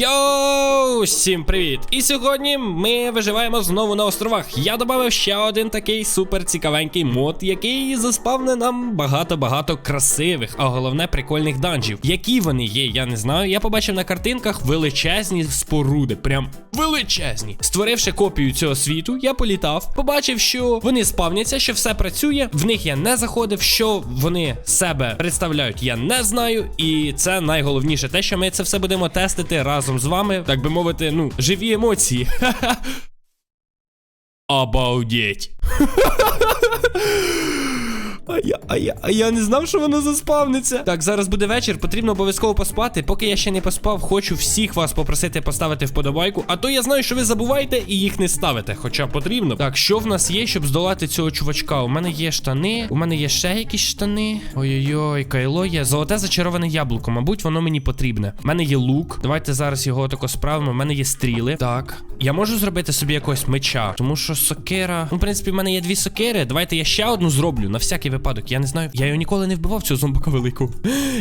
Yo，всім привіт! І сьогодні ми виживаємо знову на островах. Я додав ще один такий супер цікавенький мод, який заспавне нам багато-багато красивих, а головне прикольних данжів. Які вони є, я не знаю. Я побачив на картинках величезні споруди. Прям величезні. Створивши копію цього світу, я політав, побачив, що вони спавняться, що все працює. В них я не заходив. Що вони себе представляють, я не знаю. І це найголовніше, те, що ми це все будемо тестити разом з вами, так би мовити, ну, живі емоції. Обалдеть. А я, а я, а я не знав, що воно заспавниться. Так, зараз буде вечір, потрібно обов'язково поспати. Поки я ще не поспав, хочу всіх вас попросити поставити вподобайку. А то я знаю, що ви забуваєте і їх не ставите. Хоча потрібно. Так, що в нас є, щоб здолати цього чувачка? У мене є штани, у мене є ще якісь штани. Ой-ой-ой, кайло є. Золоте зачароване яблуко. Мабуть, воно мені потрібне. У мене є лук. Давайте зараз його тако справимо. У мене є стріли. Так. Я можу зробити собі якогось меча, тому що сокира. Ну, в принципі, в мене є дві сокири. Давайте я ще одну зроблю на всякий випадок. Я не знаю. Я його ніколи не вбивав, цього зомбака великого.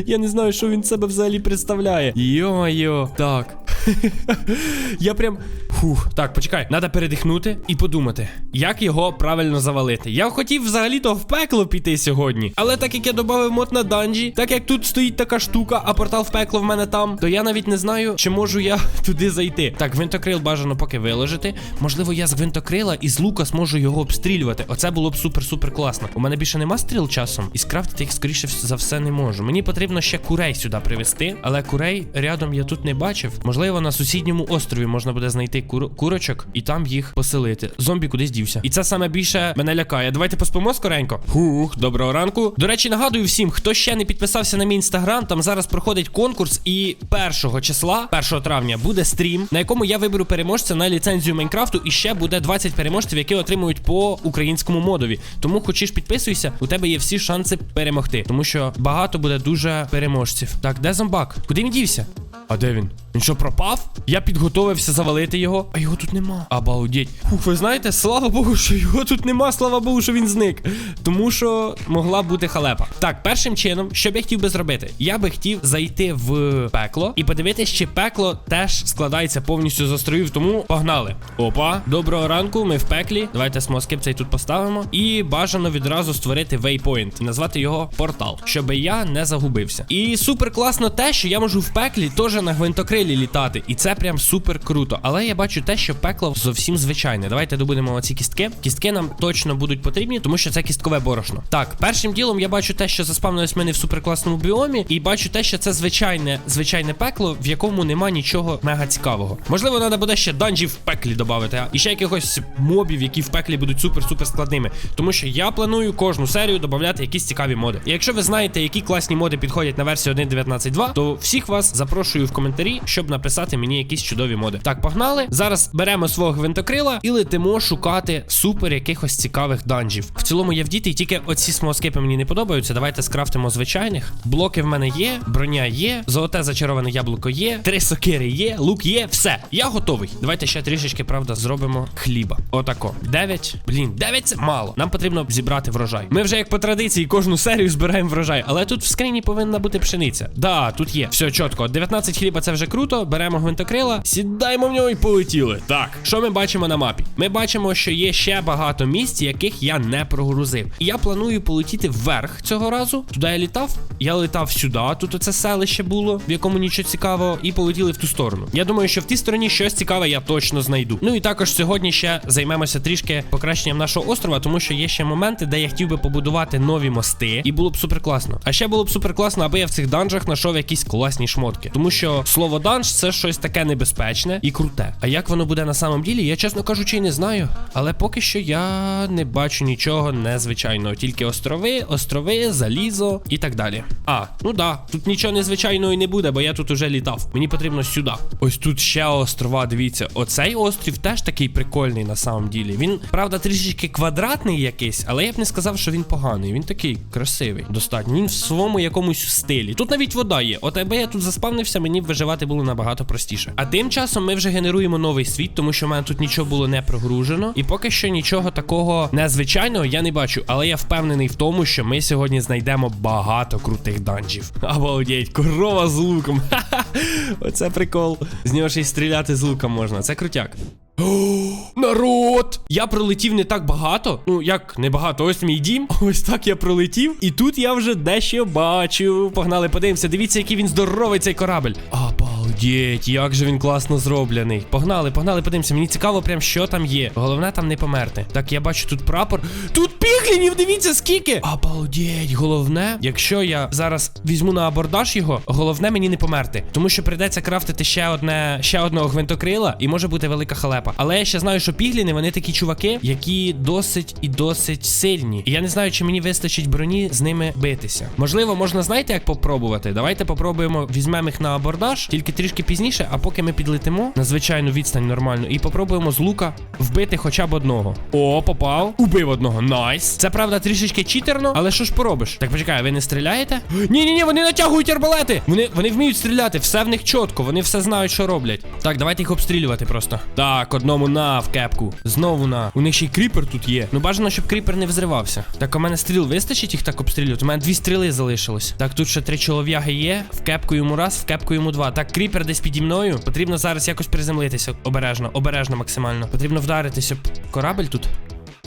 Я не знаю, що він себе взагалі представляє. Йо-йо. Так. Я прям. Фух, так, почекай, треба передихнути і подумати, як його правильно завалити. Я хотів взагалі-то в пекло піти сьогодні. Але так як я додав мод на данжі, так як тут стоїть така штука, а портал в пекло в мене там, то я навіть не знаю, чи можу я туди зайти. Так, гвинтокрил бажано поки виложити. Можливо, я з гвинтокрила і з лука зможу його обстрілювати. Оце було б супер-супер класно. У мене більше нема стріл часом, і скрафтити їх скоріше за все не можу. Мені потрібно ще курей сюди привезти, але курей рядом я тут не бачив. Можливо, на сусідньому острові можна буде знайти кур курочок і там їх поселити. Зомбі кудись дівся. І це саме більше мене лякає. Давайте поспимо скоренько. Хух, доброго ранку. До речі, нагадую всім, хто ще не підписався на мій інстаграм, там зараз проходить конкурс, і 1 числа, 1 травня, буде стрім, на якому я виберу переможця на ліцензію Майнкрафту, і ще буде 20 переможців, які отримують по українському модові. Тому хочеш підписуйся, тебе є всі шанси перемогти, тому що багато буде дуже переможців. Так, де зомбак? Куди він дівся? А де він? Він що пропав? Я підготовився завалити його, а його тут нема. Обалдеть. Фух, ви знаєте, слава Богу, що його тут нема, слава Богу, що він зник. Тому що могла бути халепа. Так, першим чином, що б я хотів би зробити? Я би хотів зайти в пекло і подивитися, чи пекло теж складається повністю з островів. Тому погнали. Опа, доброго ранку, ми в пеклі. Давайте смоскип цей тут поставимо. І бажано відразу створити вейпоінт, назвати його портал, щоб я не загубився. І супер класно те, що я можу в пеклі теж на гвинтокрилі літати. І це прям супер круто. Але я бачу те, що пекло зовсім звичайне. Давайте добудемо оці кістки. Кістки нам точно будуть потрібні, тому що це кісткове борошно. Так, першим ділом я бачу те, що заспавнилось мене в суперкласному біомі, і бачу те, що це звичайне звичайне пекло, в якому нема нічого мега цікавого. Можливо, треба буде ще данжів в пеклі додати, а і ще якихось мобів, які в пеклі будуть супер-супер складними. Тому що я планую кожну серію додати якісь цікаві моди. І якщо ви знаєте, які класні моди підходять на версію 1.19.2, то всіх вас запрошую в коментарі, щоб написати мені якісь чудові моди. Так, погнали. Зараз беремо свого гвинтокрила і летимо шукати супер якихось цікавих данжів. В цілому я в діти, тільки оці смоскипи мені не подобаються. Давайте скрафтимо звичайних. Блоки в мене є, броня є, золоте зачароване яблуко є, три сокири є, лук є, все. Я готовий. Давайте ще трішечки, правда, зробимо хліба. Отако. Дев'ять. Блін, дев'ять це мало. Нам потрібно зібрати врожай. Ми вже як по традиції кожну серію збираємо врожай, але тут в скрині повинна бути пшениця. Да, тут є. Все чітко. 19 хліба це вже круто. Беремо гвинтокрила, сідаємо в нього і полетіли. Так, що ми бачимо на мапі? Ми бачимо, що є ще багато місць, яких я не прогрузив. І я планую полетіти вверх цього разу. Туди я літав. Я летав сюди. Тут оце селище було, в якому нічого цікавого, і полетіли в ту сторону. Я думаю, що в тій стороні щось цікаве я точно знайду. Ну і також сьогодні ще займемося трішки покращенням нашого острова, тому що є ще моменти, де я хотів би побудувати нові мости, і було б супер класно. А ще було б супер класно, аби я в цих данжах знайшов якісь класні шмотки. Тому що слово данж це щось таке небезпечне і круте. А як воно буде на самом ділі, я чесно кажучи, не знаю. Але поки що я не бачу нічого незвичайного. Тільки острови, острови, залізо і так далі. А, ну да, тут нічого незвичайного і не буде, бо я тут уже літав. Мені потрібно сюди. Ось тут ще острова. Дивіться, оцей острів теж такий прикольний на самом ділі. Він, правда, трішечки квадратний якийсь, але я б не сказав, що він поганий. Він такий красивий. Достатньо. Він в своєму якомусь стилі. Тут навіть вода є. От аби я тут заспавнився, мені б виживати було було набагато простіше. А тим часом ми вже генеруємо новий світ, тому що в мене тут нічого було не прогружено. І поки що нічого такого незвичайного я не бачу. Але я впевнений в тому, що ми сьогодні знайдемо багато крутих данжів. Обалдеть, корова з луком. Ха-ха. Оце прикол. З нього ще й стріляти з лука можна. Це крутяк. О, народ! Я пролетів не так багато. Ну, як не багато, ось мій дім. Ось так я пролетів. І тут я вже дещо бачу. Погнали, подивимося. Дивіться, який він здоровий цей корабель. Обалдеть, як же він класно зроблений. Погнали, погнали, подивимося. Мені цікаво, прям що там є. Головне там не померти. Так, я бачу тут прапор. Тут піглінів, дивіться, скільки. Обалдеть, головне, якщо я зараз візьму на абордаж його, головне мені не померти. Тому що прийдеться крафтити ще одне, ще одного гвинтокрила, і може бути велика халепа. Але я ще знаю, що пігліни вони такі чуваки, які досить і досить сильні. І я не знаю, чи мені вистачить броні з ними битися. Можливо, можна знаєте, як попробувати. Давайте попробуємо, візьмемо їх на абордаж, тільки трішки пізніше, а поки ми підлетимо на звичайну відстань нормальну, і попробуємо з лука вбити хоча б одного. О, попав. Убив одного. Найс. Це правда трішечки читерно, але що ж поробиш? Так почекай, ви не стріляєте? Ні, ні, вони натягують арбалети. Вони, вони вміють стріляти, все в них чітко, вони все знають, що роблять. Так, давайте їх обстрілювати просто. Так, одному на кепку. Знову на. У них ще й кріпер тут є. Ну бажано, щоб кріпер не взривався. Так, у мене стріл вистачить їх так обстрілювати. У мене дві стріли залишилось. Так, тут ще три чолов'яги є. В кепку йому раз, в кепку йому два. Так, кріпер десь піді мною. Потрібно зараз якось приземлитися. Обережно, обережно максимально. Потрібно вдаритися. Корабель тут.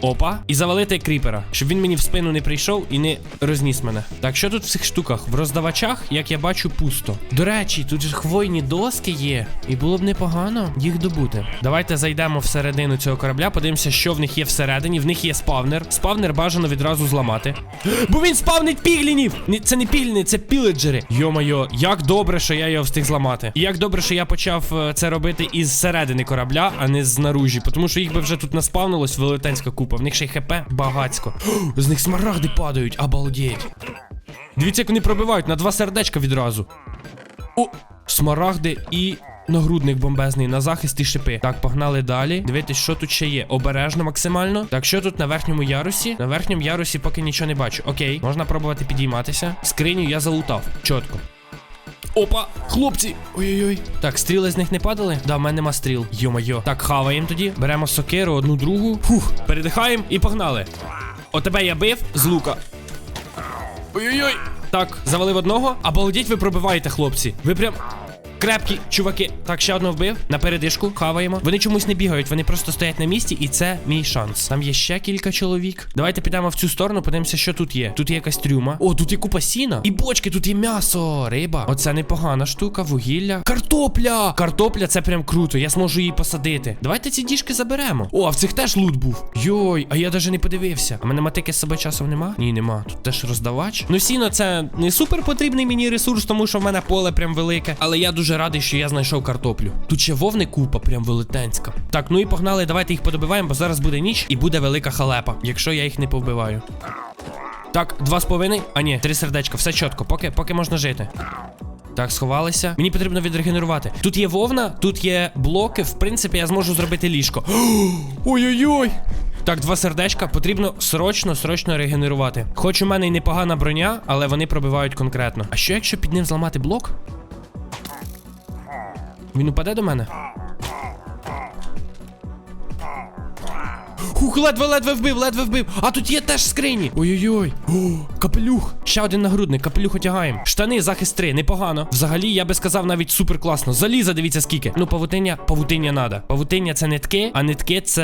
Опа, і завалити кріпера, щоб він мені в спину не прийшов і не розніс мене. Так, що тут в цих штуках? В роздавачах, як я бачу, пусто. До речі, тут же хвойні доски є, і було б непогано їх добути. Давайте зайдемо всередину цього корабля, подивимося, що в них є всередині. В них є спавнер. Спавнер бажано відразу зламати. Бо він спавнить піглінів! Це не пігліни, це піледжери. Йо-моє, як добре, що я його встиг зламати. І як добре, що я почав е, це робити із середини корабля, а не з наружі. Тому що їх би вже тут наспавнилось велетенська купа. В них ще й хп багацько. З них смарагди падають, обалдеть. Дивіться, як вони пробивають на два сердечка відразу. О, смарагди і. Нагрудник бомбезний на захист і шипи. Так, погнали далі. Дивитись, що тут ще є. Обережно максимально. Так, що тут на верхньому ярусі? На верхньому ярусі поки нічого не бачу. Окей, можна пробувати підійматися. Скриню я залутав. Чітко. Опа, хлопці! Ой-ой-ой. Так, стріли з них не падали? Да, в мене нема стріл. Йо-майо. Так, хаваємо тоді. Беремо сокиру, одну другу. Фух, передихаємо і погнали. О, тебе я бив з лука. Ой-ой-ой. Так, завалив одного. Обалдіть, ви пробиваєте, хлопці. Ви прям. Крепкі, чуваки. Так, ще одного вбив. На передишку, хаваємо. Вони чомусь не бігають, вони просто стоять на місці, і це мій шанс. Там є ще кілька чоловік. Давайте підемо в цю сторону, подивимося, що тут є. Тут є якась трюма. О, тут є купа сіна. І бочки, тут є м'ясо, риба. Оце непогана штука, вугілля. Картопля! Картопля це прям круто. Я зможу її посадити. Давайте ці діжки заберемо. О, а в цих теж лут був. Йой, а я навіть не подивився. А мене матики з собою часом нема? Ні, нема. Тут теж роздавач. Ну, сіно це не супер потрібний мені ресурс, тому що в мене поле прям велике. Але я дуже радий, що я знайшов картоплю. Тут ще вовни купа, прям велетенська. Так, ну і погнали, давайте їх подобиваємо, бо зараз буде ніч і буде велика халепа, якщо я їх не повбиваю. Так, два з половиною. А ні, три сердечка, все чітко, поки, поки можна жити. Так, сховалися. Мені потрібно відрегенерувати. Тут є вовна, тут є блоки. В принципі, я зможу зробити ліжко. Ой-ой-ой! Так, два сердечка. Потрібно срочно, срочно регенерувати. Хоч у мене й непогана броня, але вони пробивають конкретно. А що якщо під ним зламати блок? Він упаде до мене? Хух, ледве-ледве вбив, ледве вбив. А тут є теж скрині. Ой-ой-ой. О, капелюх. Ще один нагрудник, капелюх одягаємо. Штани, захист 3, непогано. Взагалі, я би сказав, навіть супер класно. Заліза, дивіться скільки. Ну, павутиння, павутиння надо. Павутиння це нитки, а нитки це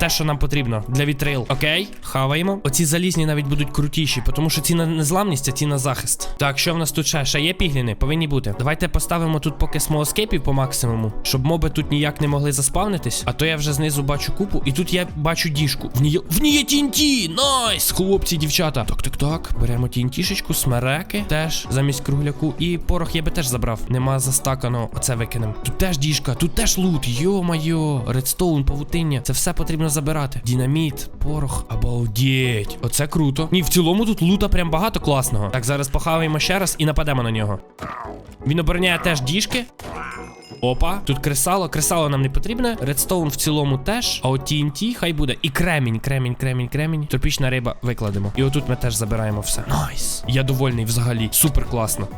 те, що нам потрібно для вітрил. Окей, хаваємо. Оці залізні навіть будуть крутіші, тому що ці на незламність, а ці на захист. Так, що в нас тут ще? Ще є пігліни? Повинні бути. Давайте поставимо тут поки смолоскейпів по максимуму, щоб моби тут ніяк не могли заспавнитись. А то я вже знизу бачу купу, і тут я бачу діжку. В ній в ній є TNT! Найс! Хлопці, дівчата. Так, так, так. Беремо TNT-шечку, смереки теж замість кругляку. І порох я би теж забрав. Нема застакано. Оце викинем. Тут теж діжка, тут теж лут. Йо-майо, редстоун, павутиння. Це все потрібно забирати. Дінаміт, порох. Обалдеть. Оце круто. Ні, в цілому тут лута прям багато класного. Так, зараз похаваємо ще раз і нападемо на нього. Він обороняє теж діжки. Опа, тут кресало, кресало нам не потрібне. Редстоун в цілому теж. А от TNT хай буде. І кремінь, кремінь, кремінь, кремінь. Тропічна риба викладемо. І отут ми теж забираємо все. Найс. Я довольний взагалі. Супер класно.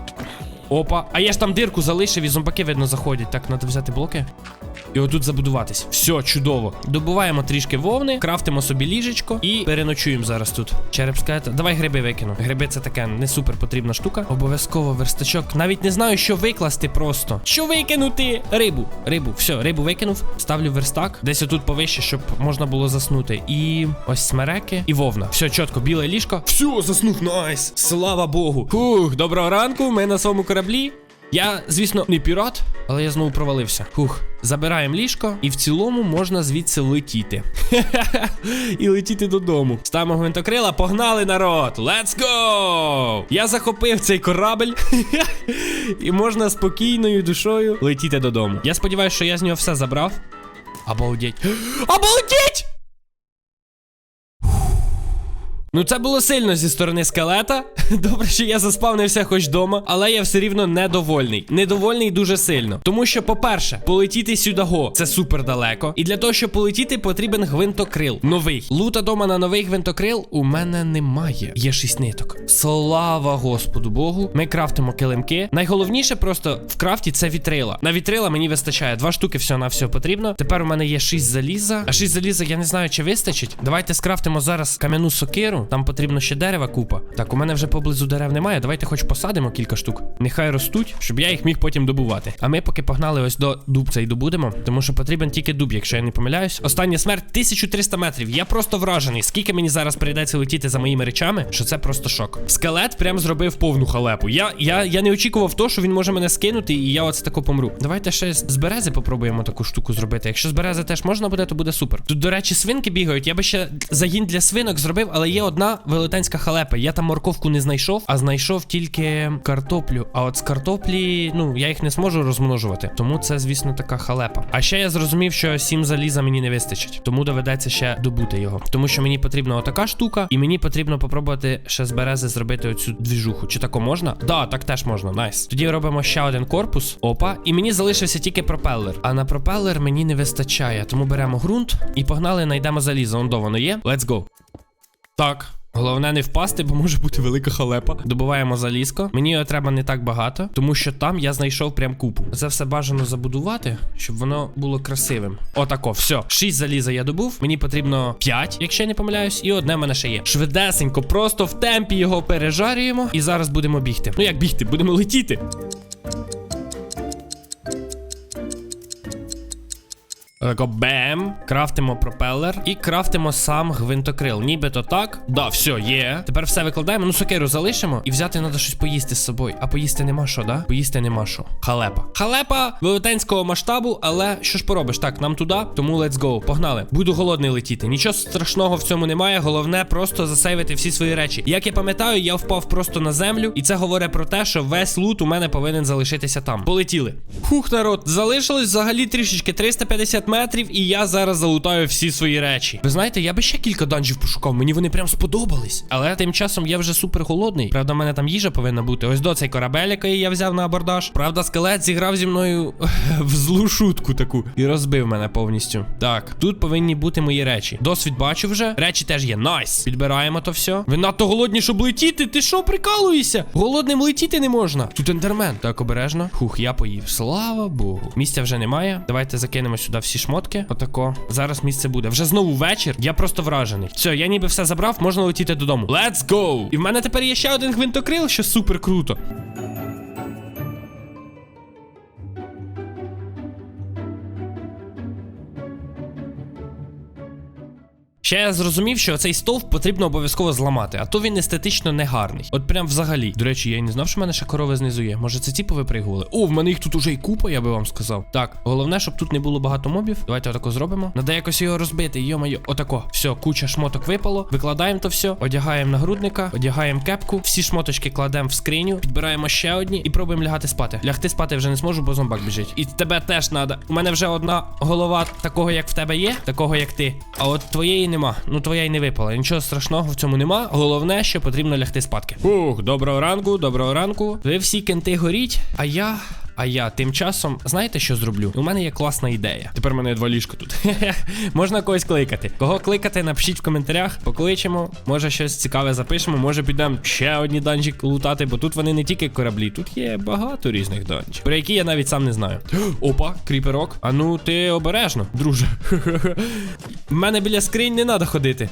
Опа. А я ж там дирку залишив і зомбаки, видно, заходять. Так, треба взяти блоки. І отут забудуватись. Все, чудово. Добуваємо трішки вовни, крафтимо собі ліжечко і переночуємо зараз тут. Череп скелета. Давай гриби викину. Гриби це таке не супер потрібна штука. Обов'язково верстачок. Навіть не знаю, що викласти просто. Що викинути? Рибу. Рибу. Все, рибу викинув. Ставлю верстак. Десь отут повище, щоб можна було заснути. І ось смереки і вовна. Все, чітко, біле ліжко. Все, заснув, найс. Слава Богу. Фух, доброго ранку. Ми на своєму кораблі. Я, звісно, не пірат, але я знову провалився. Хух, забираємо ліжко, і в цілому можна звідси летіти. І летіти додому. Ставимо гвинтокрила, погнали народ! Let's go! Я захопив цей корабль. І можна спокійною душою летіти додому. Я сподіваюся, що я з нього все забрав. Обалдеть. Обалдеть! Ну, це було сильно зі сторони скелета. Добре, що я заспавнився хоч вдома, але я все рівно недовольний. Недовольний дуже сильно. Тому що, по-перше, полетіти сюдаго це супер далеко. І для того, щоб полетіти, потрібен гвинтокрил. Новий. Лута дома на новий гвинтокрил у мене немає. Є шість ниток. Слава Господу Богу. Ми крафтимо килимки. Найголовніше просто в крафті це вітрила. На вітрила мені вистачає. Два штуки всього на всього потрібно. Тепер у мене є шість заліза. А шість заліза я не знаю, чи вистачить. Давайте скрафтимо зараз кам'яну сокиру. Там потрібно ще дерева купа. Так, у мене вже поблизу дерев немає. Давайте хоч посадимо кілька штук. Нехай ростуть, щоб я їх міг потім добувати. А ми поки погнали ось до дубця і добудемо, тому що потрібен тільки дуб, якщо я не помиляюсь. Остання смерть 1300 метрів. Я просто вражений. Скільки мені зараз прийдеться летіти за моїми речами, що це просто шок. Скелет прям зробив повну халепу. Я, я, я не очікував то, що він може мене скинути, і я оце тако помру. Давайте ще з берези попробуємо таку штуку зробити. Якщо з берези теж можна буде, то буде супер. Тут, до речі, свинки бігають. Я би ще загін для свинок зробив, але є одна велетенська халепа. Я там морковку не знайшов, а знайшов тільки картоплю. А от з картоплі, ну, я їх не зможу розмножувати. Тому це, звісно, така халепа. А ще я зрозумів, що сім заліза мені не вистачить. Тому доведеться ще добути його. Тому що мені потрібна отака штука, і мені потрібно попробувати ще з берези зробити оцю двіжуху. Чи тако можна? Да, так теж можна. Найс. Тоді робимо ще один корпус. Опа. І мені залишився тільки пропелер. А на пропелер мені не вистачає. Тому беремо ґрунт і погнали, знайдемо залізо. Воно є. Let's go. Так. Головне не впасти, бо може бути велика халепа. Добуваємо залізко. Мені його треба не так багато, тому що там я знайшов прям купу. Це все бажано забудувати, щоб воно було красивим. Отако, все. Шість заліза я добув. Мені потрібно п'ять, якщо я не помиляюсь, і одне в мене ще є. Швидесенько, просто в темпі його пережарюємо. І зараз будемо бігти. Ну як бігти? Будемо летіти. Тако бем, крафтимо пропелер і крафтимо сам гвинтокрил. Нібито так. Да, все, є. Тепер все викладаємо. Ну, сокиру залишимо. І взяти треба щось поїсти з собою. А поїсти нема що, да? Поїсти нема що. Халепа. Халепа велетенського масштабу, але що ж поробиш? Так, нам туди, тому let's go. Погнали. Буду голодний летіти. Нічого страшного в цьому немає. Головне просто засейвити всі свої речі. Як я пам'ятаю, я впав просто на землю, і це говорить про те, що весь лут у мене повинен залишитися там. Полетіли. Фух, народ, залишилось взагалі трішечки 350 метрів, і я зараз залутаю всі свої речі. Ви знаєте, я би ще кілька данжів пошукав, мені вони прям сподобались. Але тим часом я вже супер голодний. Правда, в мене там їжа повинна бути. Ось до цей корабель, який я взяв на абордаж. Правда, скелет зіграв зі мною в злу шутку таку і розбив мене повністю. Так, тут повинні бути мої речі. Досвід бачу вже. Речі теж є. Найс. Підбираємо то все. Ви надто голодні, щоб летіти. Ти що, прикалуєшся? Голодним летіти не можна. Тут ендермен. Так, обережно. Хух, я поїв. Слава Богу. Місця вже немає. Давайте закинемо сюди всі шмотки. Отако. Зараз місце буде. Вже знову вечір. Я просто вражений. Все, я ніби все забрав, можна летіти додому. Let's go! І в мене тепер є ще один гвинтокрил, що супер круто. Ще я зрозумів, що цей стовп потрібно обов'язково зламати, а то він естетично не гарний. От прям взагалі. До речі, я й не знав, що в мене ще корови знизу є. Може, це ці повипригували? О, в мене їх тут уже й купа, я би вам сказав. Так, головне, щоб тут не було багато мобів. Давайте отако зробимо. Надо якось його розбити. Йо-моє, отако. Все, куча шмоток випало. Викладаємо то все, одягаємо нагрудника, одягаємо кепку, всі шмоточки кладемо в скриню, підбираємо ще одні і пробуємо лягати спати. Лягти спати вже не зможу, бо зомбак біжить. І тебе теж треба. У мене вже одна голова такого, як в тебе є, такого як ти. А от твоєї нема. Ну твоя й не випала. Нічого страшного в цьому нема. Головне, що потрібно лягти спадки. Ух, доброго ранку, доброго ранку. Ви всі кенти горіть, а я. А я тим часом, знаєте, що зроблю? У мене є класна ідея. Тепер у мене є два ліжка тут. Можна когось кликати. Кого кликати, напишіть в коментарях, покличемо. Може щось цікаве запишемо, може підемо ще одні данжі лутати, бо тут вони не тільки кораблі, тут є багато різних данжів, про які я навіть сам не знаю. Опа, кріперок. А ну ти обережно, друже. У мене біля скринь не треба ходити.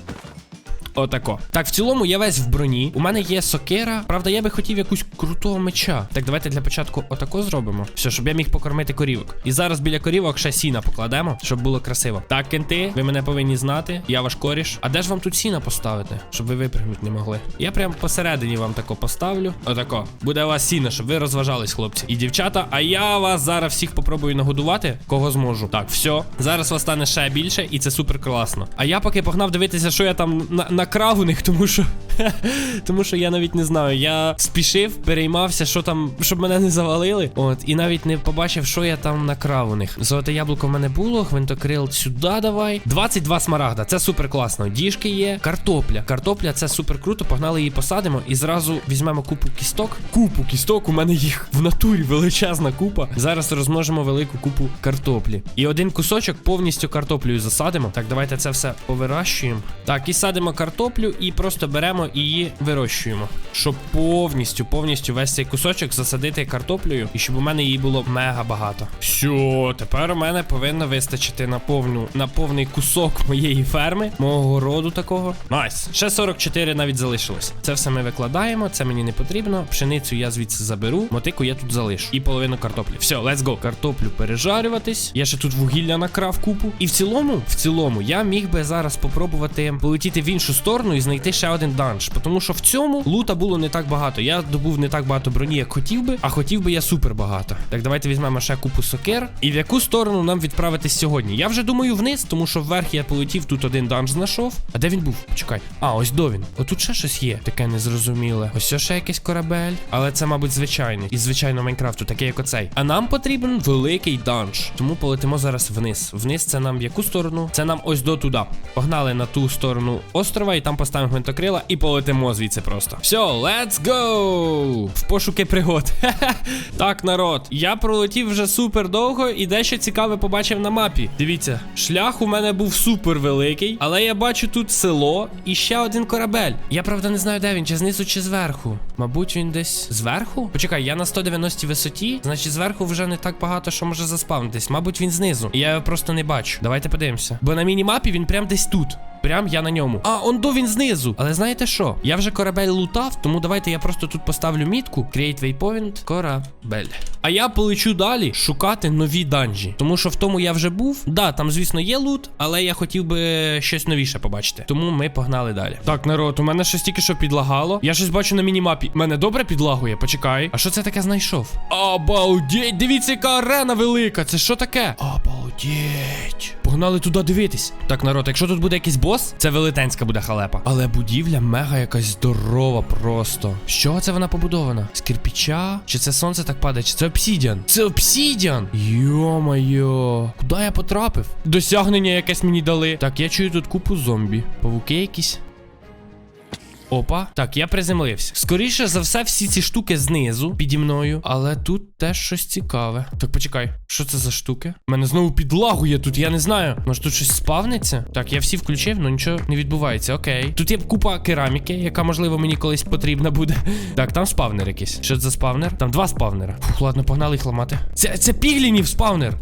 Отако. Так, в цілому я весь в броні. У мене є сокира. Правда, я би хотів якусь крутого меча. Так, давайте для початку отако зробимо. Все, щоб я міг покормити корівок. І зараз біля корівок ще сіна покладемо, щоб було красиво. Так, кенти, ви мене повинні знати. Я ваш коріш. А де ж вам тут сіна поставити? Щоб ви випрягнути не могли. Я прям посередині вам тако поставлю. Отако. Буде у вас сіна, щоб ви розважались, хлопці. І дівчата. А я вас зараз всіх попробую нагодувати, кого зможу. Так, все. Зараз вас стане ще більше, і це супер класно. А я поки погнав дивитися, що я там на накрав у них, тому що. тому що я навіть не знаю. Я спішив, переймався, що там, щоб мене не завалили. От, і навіть не побачив, що я там накрав у них. Золоте яблуко в мене було, гвинтокрил сюди давай. 22 смарагда, це супер класно. Діжки є, картопля. Картопля це супер круто. Погнали її посадимо і зразу візьмемо купу кісток. Купу кісток, у мене їх в натурі величезна купа. Зараз розмножимо велику купу картоплі. І один кусочок повністю картоплею засадимо. Так, давайте це все повирощуємо. Так, і садимо картоплю і просто беремо і її вирощуємо. Щоб повністю, повністю весь цей кусочок засадити картоплею, і щоб у мене її було мега багато. Все, тепер у мене повинно вистачити на повну на повний кусок моєї ферми, мого городу такого. Найс. Ще 44 навіть залишилось. Це все ми викладаємо, це мені не потрібно. Пшеницю я звідси заберу, мотику я тут залишу. І половину картоплі. Все, let's go. Картоплю пережарюватись. Я ще тут вугілля накрав купу. І в цілому, в цілому, я міг би зараз попробувати полетіти в іншу сторону і знайти ще один данж. Тому що в цьому лута було не так багато. Я добув не так багато броні, як хотів би, а хотів би я супер багато. Так, давайте візьмемо ще купу сокер. І в яку сторону нам відправитись сьогодні? Я вже думаю вниз, тому що вверх я полетів, тут один данж знайшов. А де він був? Почекай. А, ось до він. Отут ще щось є. Таке незрозуміле. Ось ще якийсь корабель. Але це, мабуть, звичайний. Із звичайного Майнкрафту, такий як оцей. А нам потрібен великий данж. Тому полетимо зараз вниз. Вниз це нам в яку сторону? Це нам ось до туди. Погнали на ту сторону острова, і там поставимо гвинтокрила і полетимо звідси просто. Все, let's go! В пошуки пригод. так, народ. Я пролетів вже супер довго і дещо цікаве побачив на мапі. Дивіться, шлях у мене був супер великий, але я бачу тут село і ще один корабель. Я правда не знаю, де він, чи знизу, чи зверху. Мабуть, він десь зверху? Почекай, я на 190 висоті, значить зверху вже не так багато, що може заспавнитись. Мабуть, він знизу. І я його просто не бачу. Давайте подивимося. Бо на мінімапі він прям десь тут. Прям я на ньому. А, он до він знизу. Але знаєте що? Я вже корабель лутав, тому давайте я просто тут поставлю мітку. Create waypoint, корабель. А я полечу далі шукати нові данжі. Тому що в тому я вже був. Да, там, звісно, є лут, але я хотів би щось новіше побачити. Тому ми погнали далі. Так, народ, у мене щось тільки що підлагало. Я щось бачу на мінімапі. Мене добре підлагує, почекай. А що це таке знайшов? Обалдеть, дивіться, яка арена велика. Це що таке? Обалдеть. Погнали туди дивитись. Так, народ, якщо тут буде якийсь бос, це велетенська буде халепа. Але будівля мега якась здорова просто. З чого це вона побудована? З кирпіча? Чи це сонце так падає? Чи це обсідіан? Це обсідіан! Йо-моє, куди я потрапив? Досягнення якесь мені дали. Так, я чую тут купу зомбі. Павуки якісь. Опа, так, я приземлився. Скоріше за все, всі ці штуки знизу піді мною, але тут теж щось цікаве. Так, почекай, що це за штуки? Мене знову підлагує тут, я не знаю. Може тут щось спавниться? Так, я всі включив, але нічого не відбувається. Окей. Тут є купа кераміки, яка, можливо, мені колись потрібна буде. Так, там спавнер якийсь. Що це за спавнер? Там два спавнера. Фух, ладно, погнали їх ламати. Це, це піглінів спавнер.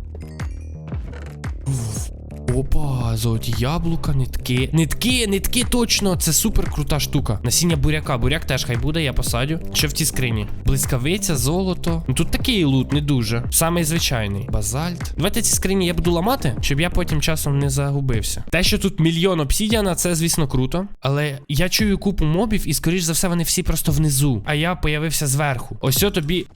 Опа, золоті яблука, нитки. Нитки, нитки, точно. Це супер крута штука. Насіння буряка. Буряк теж хай буде, я посадю. Що в тій скрині? Блискавиця, золото. Ну тут такий лут, не дуже. Самий звичайний. Базальт. Давайте ці скрині я буду ламати, щоб я потім часом не загубився. Те, що тут мільйон обсідіана, це, звісно, круто. Але я чую купу мобів, і, скоріш за все, вони всі просто внизу. А я появився зверху. Ось тобі.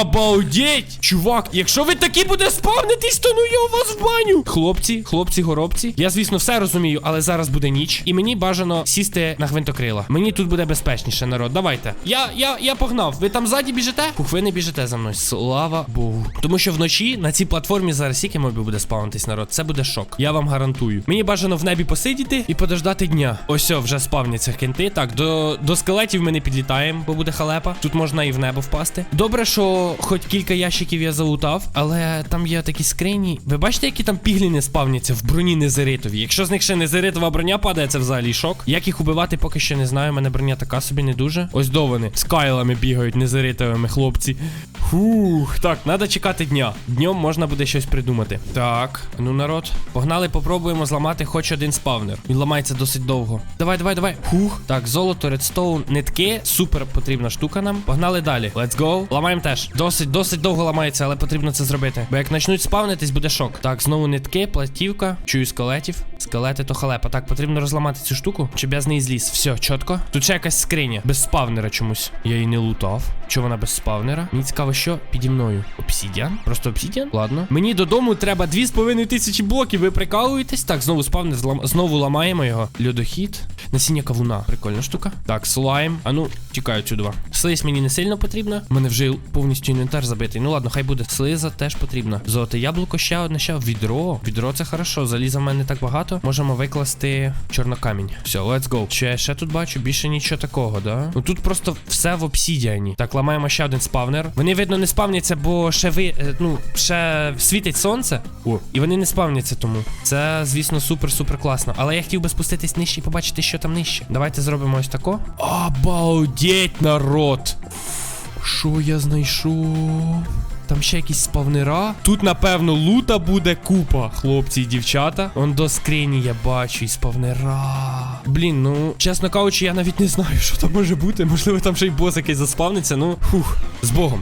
Обалдеть! Чувак, якщо ви такі буде спавнитись, то ну я у вас в баню. Хлопці, хлопці. Хлопці-горобці. Я, звісно, все розумію, але зараз буде ніч. І мені бажано сісти на гвинтокрила. Мені тут буде безпечніше, народ. Давайте. Я, я, я погнав. Ви там ззаді біжите? Хух, ви не біжите за мною. Слава Богу. Тому що вночі на цій платформі зараз скільки мобів буде спавнитись, народ. Це буде шок. Я вам гарантую. Мені бажано в небі посидіти і подождати дня. Ось о, вже спавняться кенти. Так, до, до скелетів ми не підлітаємо, бо буде халепа. Тут можна і в небо впасти. Добре, що хоч кілька ящиків я залутав, але там є такі скрині. Ви бачите, які там пігліни спавняться в броні незеритові? Якщо з них ще незеритова броня падає, це взагалі шок. Як їх убивати, поки що не знаю. У мене броня така собі не дуже. Ось до вони з кайлами бігають незеритовими хлопці. Фух, так, треба чекати дня. Днем можна буде щось придумати. Так, ну народ, погнали, попробуємо зламати хоч один спавнер. Він ламається досить довго. Давай, давай, давай. Хух. Так, золото, редстоун, нитки. Супер потрібна штука нам. Погнали далі. Let's go. Ламаємо теж. Досить, досить довго ламається, але потрібно це зробити. Бо як почнуть спавнитись, буде шок. Так, знову нитки, платівка. Чую скелетів. Скелети то халепа. Так, потрібно розламати цю штуку, щоб я неї зліз. Все, чітко. Тут ще якась скриня. Без спавнера чомусь. Я її не лутав. Чого вона без спавнера? Мені цікаво, що піді мною. Обсідіан? Просто обсідіан? Ладно. Мені додому треба 2,5 тисячі блоків. Ви прикалуєтесь? Так, знову спавнер, злам... знову ламаємо його. Льодохід. Насіння кавуна. Прикольна штука. Так, слайм. А ну, тікаю сюди. Слизь мені не сильно потрібна. У мене вже повністю інвентар забитий. Ну ладно, хай буде. Слиза теж потрібна. Золоте яблуко, ще одне, ще відро. Відро це хорошо. Заліза в мене так багато. Можемо викласти чорнокамінь. Все, let's go. Що я ще тут бачу? Більше нічого такого, да? Ну тут просто все в обсідіані. Так, ламаємо ще один спавнер. Вони, видно, не спавняться, бо ще ви. е, Ну, ще світить сонце. О, і вони не спавняться тому. Це, звісно, супер-супер класно. Але я хотів би спуститись нижче і побачити, що там нижче. Давайте зробимо ось тако. Обалдеть, народ! Що я знайшов? Там ще якісь спавнера. Тут, напевно, лута буде купа, хлопці і дівчата. Он до скрині я бачу і спавнера. Блін, ну, чесно кажучи, я навіть не знаю, що там може бути. Можливо, там ще й бос якийсь заспавниться. Ну, фух, з Богом.